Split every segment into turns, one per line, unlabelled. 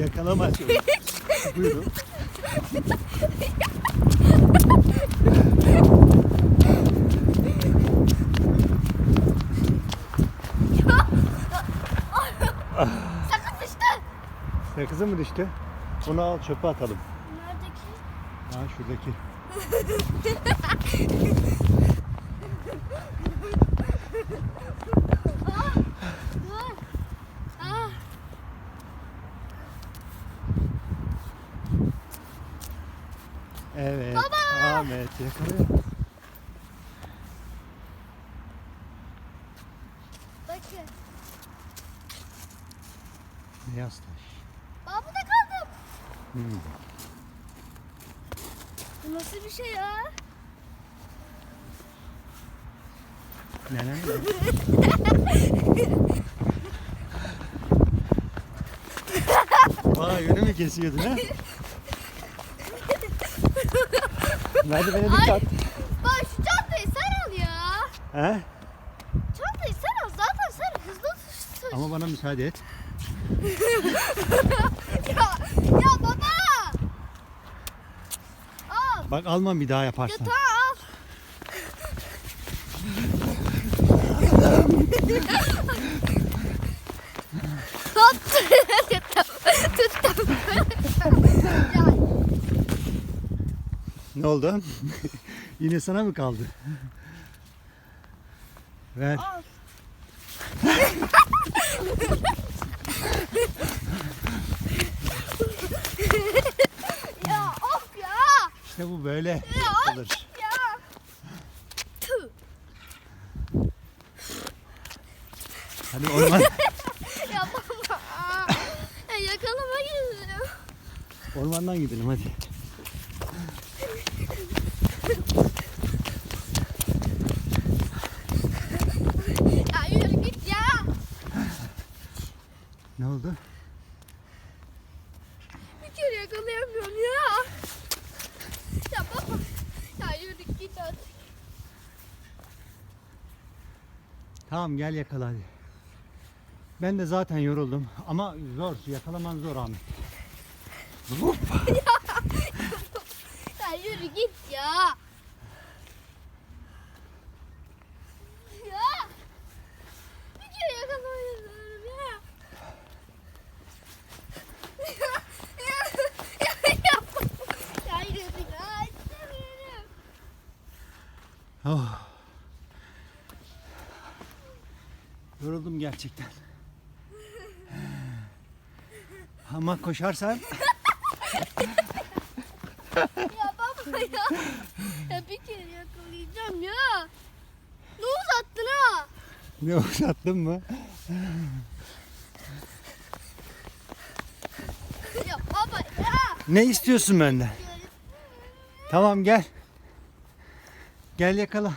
Yakalamaz. Buyurun.
Sakın düştü.
Sakızı mı düştü? Onu al çöpe atalım.
Neredeki?
Ha şuradaki.
Dur. Ah.
Evet.
Baba!
Ahmet yakalıyor.
Bakın.
Beyaz taş.
Aa burada kaldım.
Hmm.
Bu nasıl bir şey ya?
Nenen mi? Aa yönü mü kesiyordun ha? Merdivene dikkat.
Bak şu çantayı sen al ya.
He?
Çantayı sen al. Zaten sen hızlı taşıyorsun.
Ama bana müsaade et.
Ya, ya baba. Al.
Bak almam bir daha
Ya
yaparsan.
tamam al. Hop. Tuttum. Tuttum. Ya,
Ne oldu? Yine sana mı kaldı? Ver.
al. ya of ya.
İşte bu böyle
Ya
yapılır.
ya.
Hadi orman,
Ya baba. Ya yakalama geliyor.
ormandan gidelim hadi.
Ya yürü git ya.
Ne oldu?
Bir kere yakalayamıyorum ya. Ya baba. Ya yürü git artık.
Tamam gel yakala hadi. Ben de zaten yoruldum ama zor yakalaman zor Ahmet. Hoppa.
Ya yürü git ya. Ya. Bir kere yakalayamıyorum ya. Ya, ya, ya, yapma. Ya yürü ya. istemiyorum.
Oh. Yoruldum gerçekten. Ama koşarsan
Ya baba ya. Ya bir kere yakalayacağım ya. Ne uzattın ha?
ne uzattın mı?
Ya baba ya.
Ne istiyorsun benden? Tamam gel. Gel yakala.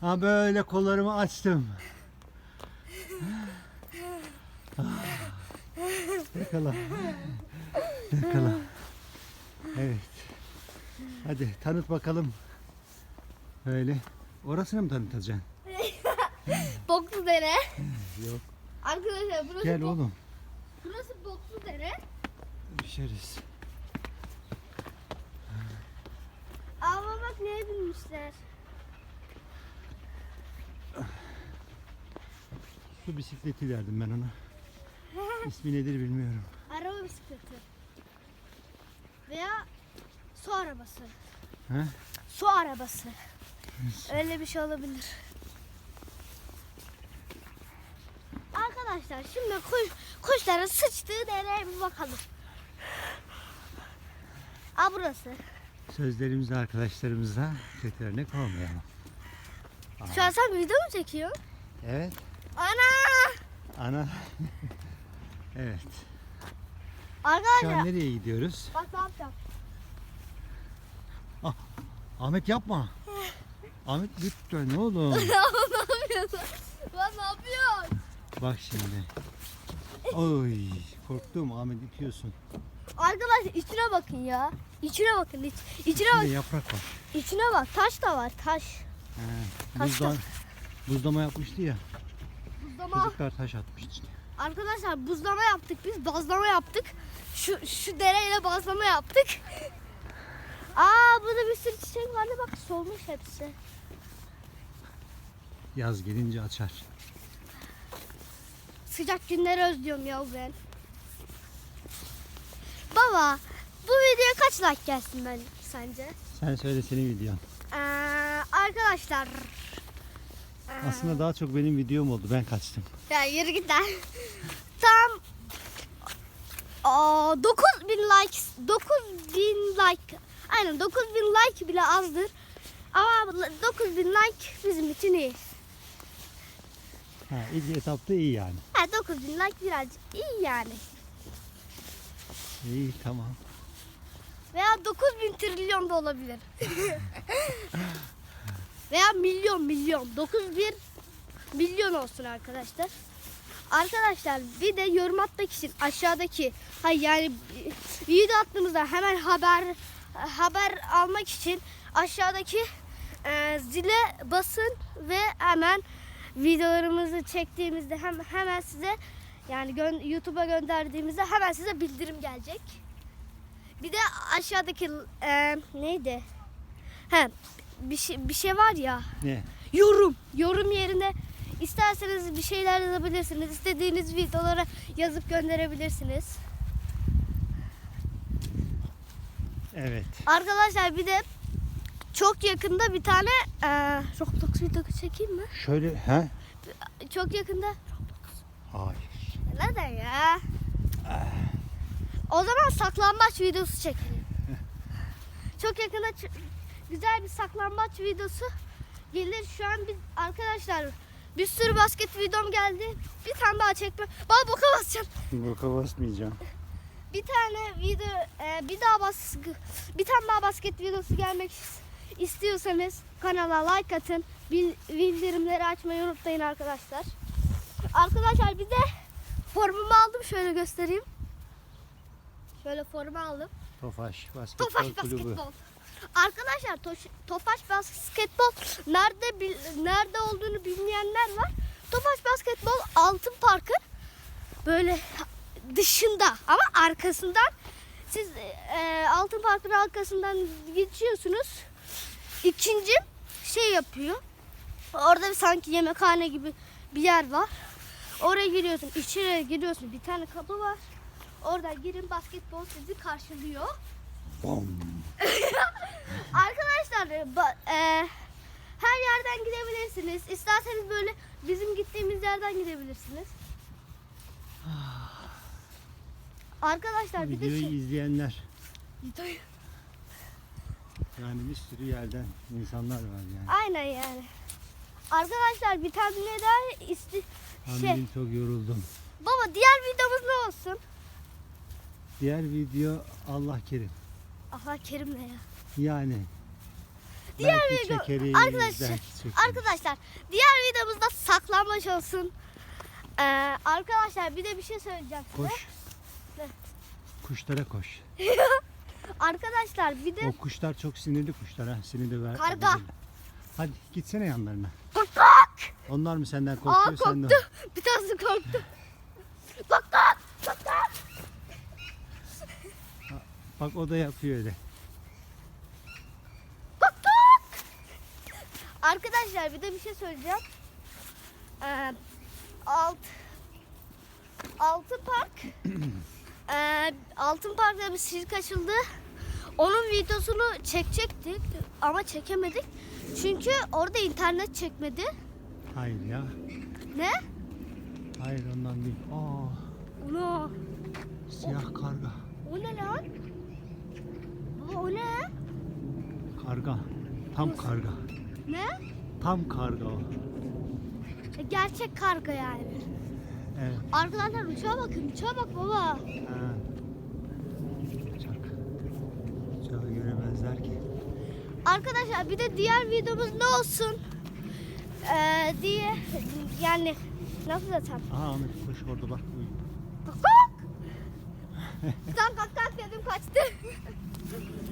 Ha böyle kollarımı açtım. Ah. Yakala. Yakala. Evet. Hadi tanıt bakalım. Böyle. Orasını mı tanıtacaksın?
Boklu dere.
Yok.
Arkadaşlar burası,
Gel
bok-
oğlum.
burası boklu dere.
Düşeriz.
Ama bak neye binmişler.
Su bisikleti derdim ben ona. İsmi nedir bilmiyorum.
Araba bisikleti. Veya su arabası.
He?
Su arabası. Öyle bir şey olabilir. Arkadaşlar şimdi kuş, kuşların sıçtığı dereye bir bakalım. Aa burası.
Sözlerimizle arkadaşlarımızla kötü örnek olmayalım.
Şu an sen video mu çekiyorsun?
Evet.
Ana!
Ana. evet. Şu
Arkadaşlar
an nereye gidiyoruz?
bak ne yapacağım.
Ahmet yapma. Ahmet lütfen ne oğlum.
ne yapıyorsun? Lan ne yapıyorsun?
Bak şimdi. Oy korktum Ahmet itiyorsun.
Arkadaşlar içine bakın ya. İçine bakın. iç. İçine bak.
Şimdi yaprak var.
İçine bak. Taş da var. Taş.
He,
Taş
buzdan, buzlama yapmıştı ya.
Buzdama.
Çocuklar taş atmış içine.
Arkadaşlar buzlama yaptık biz. Bazlama yaptık. Şu, şu dereyle bazlama yaptık. Aa burada bir sürü çiçek vardı bak solmuş hepsi.
Yaz gelince açar.
Sıcak günleri özlüyorum ya ben. Baba bu videoya kaç like gelsin ben sence?
Sen söyle senin videon.
Ee, arkadaşlar.
Aslında daha çok benim videom oldu. Ben kaçtım.
Ya yürü git lan. Tam Aa, 9000 like 9000 like aynen 9000 like bile azdır. Ama 9000 like bizim için iyi.
Ha, ilk etapta iyi yani.
Ha 9000 like birazcık iyi yani.
İyi tamam.
Veya 9000 trilyon da olabilir. Veya milyon milyon. 9000 milyon olsun arkadaşlar. Arkadaşlar bir de yorum atmak için aşağıdaki hayır yani video attığımızda hemen haber haber almak için aşağıdaki e, zile basın ve hemen videolarımızı çektiğimizde hem hemen size yani gö- YouTube'a gönderdiğimizde hemen size bildirim gelecek. Bir de aşağıdaki e, neydi? He, bir şey bir şey var ya.
Ne?
Yorum. Yorum yerine isterseniz bir şeyler yazabilirsiniz. İstediğiniz videolara yazıp gönderebilirsiniz.
Evet.
Arkadaşlar bir de çok yakında bir tane e, Roblox videosu çekeyim mi?
Şöyle he?
Çok yakında.
Hayır.
Neden ya? O zaman saklambaç videosu çekelim. Çok yakında güzel bir saklambaç videosu gelir. Şu an biz arkadaşlar bir sürü basket videom geldi. Bir tane daha çekme. Baba boka basacağım.
Boka basmayacağım.
Bir tane video e, bir daha bas bir tane daha basket videosu gelmek istiyorsanız kanala like atın. Bil, bildirimleri açmayı unutmayın arkadaşlar. Arkadaşlar bir de formumu aldım şöyle göstereyim. Şöyle formu aldım.
Tofaş Basketbol
Tofaş
Kulübü.
basketbol. Arkadaşlar Toş- Tofaş basketbol nerede bil- nerede olduğunu bilmeyenler var. Tofaş basketbol Altın Park'ın böyle dışında ama arkasından siz e, Altın Park'ın arkasından geçiyorsunuz. İkinci şey yapıyor. Orada bir sanki yemekhane gibi bir yer var. Oraya giriyorsun, içeriye giriyorsun. Bir tane kapı var. Oradan girin basketbol sizi karşılıyor.
Bom.
Arkadaşlar e, her yerden gidebilirsiniz. İsterseniz böyle bizim gittiğimiz yerden gidebilirsiniz. Arkadaşlar bir de
Videoyu
şey,
izleyenler.
Videoyu-
Yani bir sürü yerden insanlar var yani.
Aynen yani. Arkadaşlar bir tane daha isti şey.
Amin çok yoruldum.
Baba diğer videomuz ne olsun?
Diğer video Allah kerim.
Allah kerim ne ya?
Yani.
Diğer
belki
video-
çekeriz,
Arkadaşlar-
belki çekeriz.
Arkadaşlar diğer videomuzda saklambaç olsun. Ee, arkadaşlar bir de bir şey söyleyeceğim size.
Koş.
Ne?
Kuşlara koş.
Arkadaşlar bir de
O kuşlar çok sinirli kuşlar ha. Seni de ver.
Karga.
verirler. Hadi gitsene yanlarına.
bak bak.
Onlar mı senden
Aa
korkuyor de.
korktu. Bir tanesi korktu. Bak bak. Bak bak.
Bak o da yapıyor öyle.
Arkadaşlar bir de bir şey söyleyeceğim. Ee, alt Altın Park ee, Altın Park'ta bir sirk açıldı. Onun videosunu çekecektik ama çekemedik. Çünkü orada internet çekmedi.
Hayır ya.
Ne?
Hayır ondan değil. Aa,
Ulan.
siyah karga.
O ne lan? O ne?
Karga. Tam karga.
Ne?
Tam karga o.
E, Gerçek karga yani.
Evet.
Arkadaşlar uçağa bakın. Uçağa bak baba.
Ha. Uçak. Uçağı göremezler ki.
Arkadaşlar bir de diğer videomuz ne olsun? Ee, diye yani nasıl desem?
Aha Ahmet kuş orada bak. Uy.
Kakak! Tam kakak dedim kaçtı.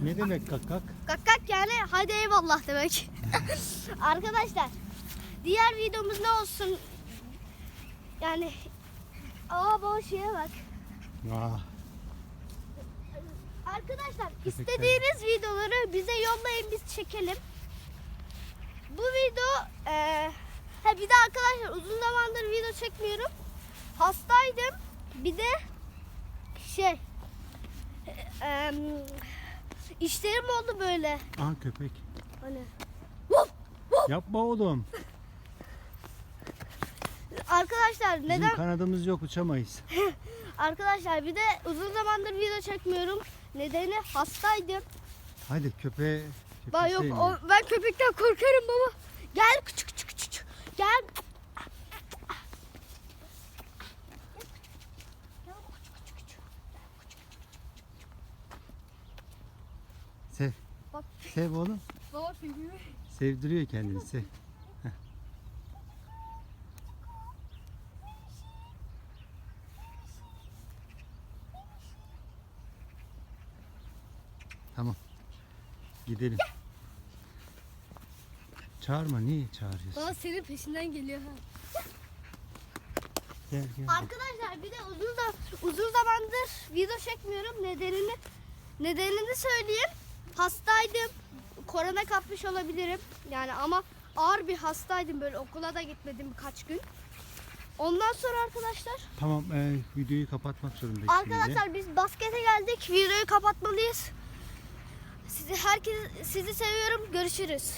Ne demek kakak?
kakak yani hadi eyvallah demek. Arkadaşlar diğer videomuz ne olsun? Yani Aa baba şeye bak.
Aa,
Arkadaşlar
Köpekler.
istediğiniz videoları bize yollayın biz çekelim. Bu video eee ha bir de arkadaşlar uzun zamandır video çekmiyorum. Hastaydım. Bir de şey eee işlerim oldu böyle.
aha köpek.
Hani
Yapma oğlum.
arkadaşlar
Bizim
neden
kanadımız yok uçamayız.
arkadaşlar bir de uzun zamandır video çekmiyorum. Nedeni hastaydım.
Hadi köpeğe köpek
Ba yok o, ben köpekten korkarım baba. Gel küçük küçük küçük. Gel.
Sev.
Bak.
Sev oğlum.
Baba seviyor.
Sevdiriyor kendini sev. Tamam. Gidelim. Çağırma niye çağırıyorsun?
Baba senin peşinden geliyor ha.
Gel gel.
Arkadaşlar bir de uzun da uzun zamandır video çekmiyorum. Nedenini nedenini söyleyeyim. Hastaydım. Korona kapmış olabilirim. Yani ama ağır bir hastaydım böyle okula da gitmedim birkaç gün. Ondan sonra arkadaşlar
Tamam e, videoyu kapatmak zorundayız.
Arkadaşlar biz baskete geldik. Videoyu kapatmalıyız. Sizi herkes sizi seviyorum. Görüşürüz.